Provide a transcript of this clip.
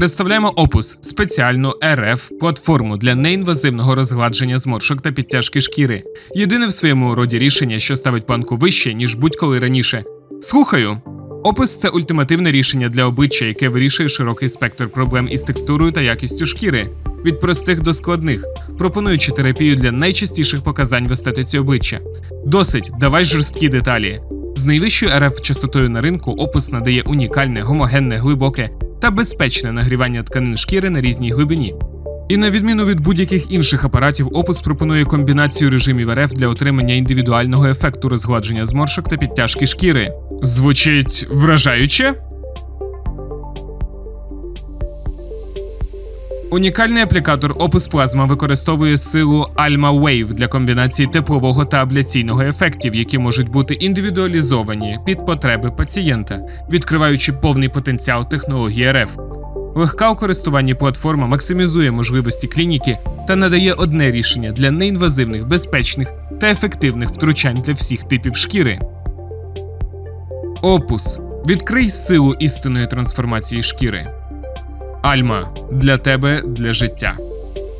Представляємо Opus – спеціальну РФ платформу для неінвазивного розгладження зморшок та підтяжки шкіри. Єдине в своєму роді рішення, що ставить планку вище, ніж будь-коли раніше. Слухаю. Opus – це ультимативне рішення для обличчя, яке вирішує широкий спектр проблем із текстурою та якістю шкіри, від простих до складних, пропонуючи терапію для найчастіших показань в естетиці обличчя. Досить, давай жорсткі деталі. З найвищою РФ частотою на ринку Opus надає унікальне, гомогенне, глибоке та безпечне нагрівання тканин шкіри на різній глибині. І на відміну від будь-яких інших апаратів, Opus пропонує комбінацію режимів РФ для отримання індивідуального ефекту розгладження зморшок та підтяжки шкіри. Звучить вражаюче? Унікальний аплікатор Opus Plasma використовує силу Alma Wave для комбінації теплового та абляційного ефектів, які можуть бути індивідуалізовані під потреби пацієнта, відкриваючи повний потенціал технології РФ. Легка у користуванні платформа максимізує можливості клініки та надає одне рішення для неінвазивних, безпечних та ефективних втручань для всіх типів шкіри. Опус. Відкрий силу істинної трансформації шкіри. Альма для тебе для життя.